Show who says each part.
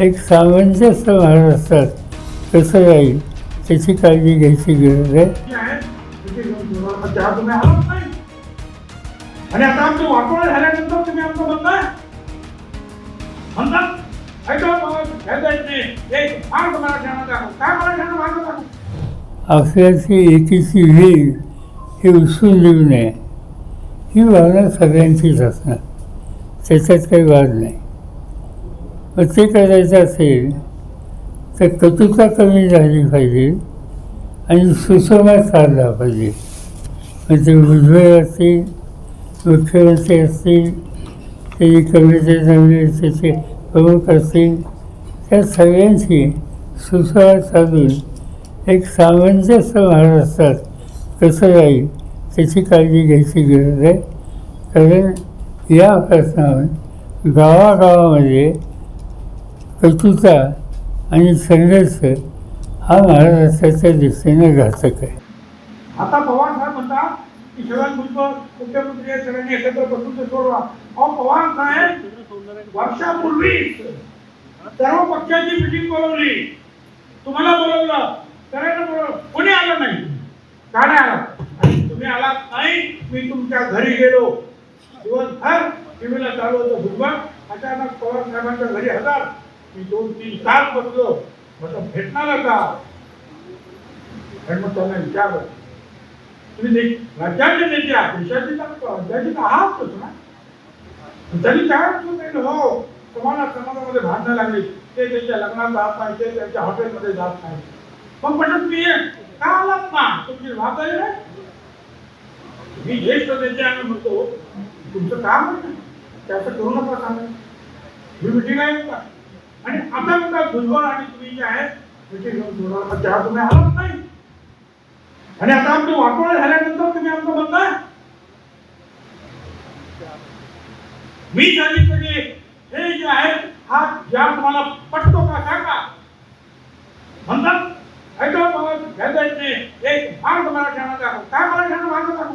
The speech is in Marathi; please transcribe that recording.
Speaker 1: एक सामंजस्य महाराष्ट्रात कसं राहील त्याची काळजी घ्यायची गरज आहे.
Speaker 2: आणि आता आमचे वाटोळे झाल्यानंतर तुम्ही आमचं म्हणताय. म्हणतात?
Speaker 1: आपल्याची एकीची वेळ ही उचलून देऊ नये. ही भावना सगळ्यांचीच असणार. त्याच्यात काही वाद नाही. ते करायचं असेल तर कटुता कमी झाली पाहिजे आणि सुसंवाद साधला पाहिजे. म्हणजे भुजबळ असतील मुख्यमंत्री असतील ते कमिटी त्याचे प्रमुख असतील त्या सगळ्यांशी सुसंवाद साधून एक सामंजस्य महाराष्ट्रात कसं राहील त्याची काळजी घ्यायची गरज आहे. कारण या प्रश्नावर गावागावामध्ये कटुता आणि संघर्ष हा महाराष्ट्राच्या दिशेने घातक आहे.
Speaker 2: आता पवार साहेब म्हणतात की छगन भुजबळ मुख्यमंत्री आहे, सगळ्यांनी एकत्र बसून ते सोडवा. अहो पवार साहेब वर्षापूर्वी सर्व पक्षाची मिटिंग बोलवली. तुम्हाला बोलवलं सगळ्यांना बोलवलं. कोणी आलं नाही? का नाही आला? तुम्ही आलात नाही मी तुमच्या घरी गेलो. दिवसभर टीव्हीला चालू होतं भुजबळ अचानक पवार साहेबांच्या घरी हजार. मी दोन तीन तास बसलो. म्हटलं भेटणार का आणि मग त्यांना विचारलं तुम्ही राज्याचे नेते आहात देशाचे तर राज्याचे तर आहातच ना? त्यांनी काय सांगितलं हो तुम्हाला समाजामध्ये भांडणं लागली. ते त्यांच्या लग्नात जात नाही ते त्यांच्या हॉटेलमध्ये जात नाही. मग म्हटलं तुम्ही का आलात ना? तुमची जबाबदारी नाही? मी ज्येष्ठ नेते आम्ही म्हणतो. तुमचं काम आहे त्याचं करू नका सांगा. ही मिटिंग आहे का? आणि आता म्हणतात भुजबळ आणि तुम्ही जे आहे मिटिंग घेऊन तेव्हा तुम्ही आलात नाही. आणि आता आमची वाटोळे झाल्यानंतर तुम्ही आमचं म्हणताय. मी सांगितलं की हे जे आहे हा ज्या तुम्हाला पटतो का सांगा. म्हणतात ऐका मला घ्यायचं नाही एक मार्ग मला दाखव. काय मराठ्यांना मार्ग दाखव?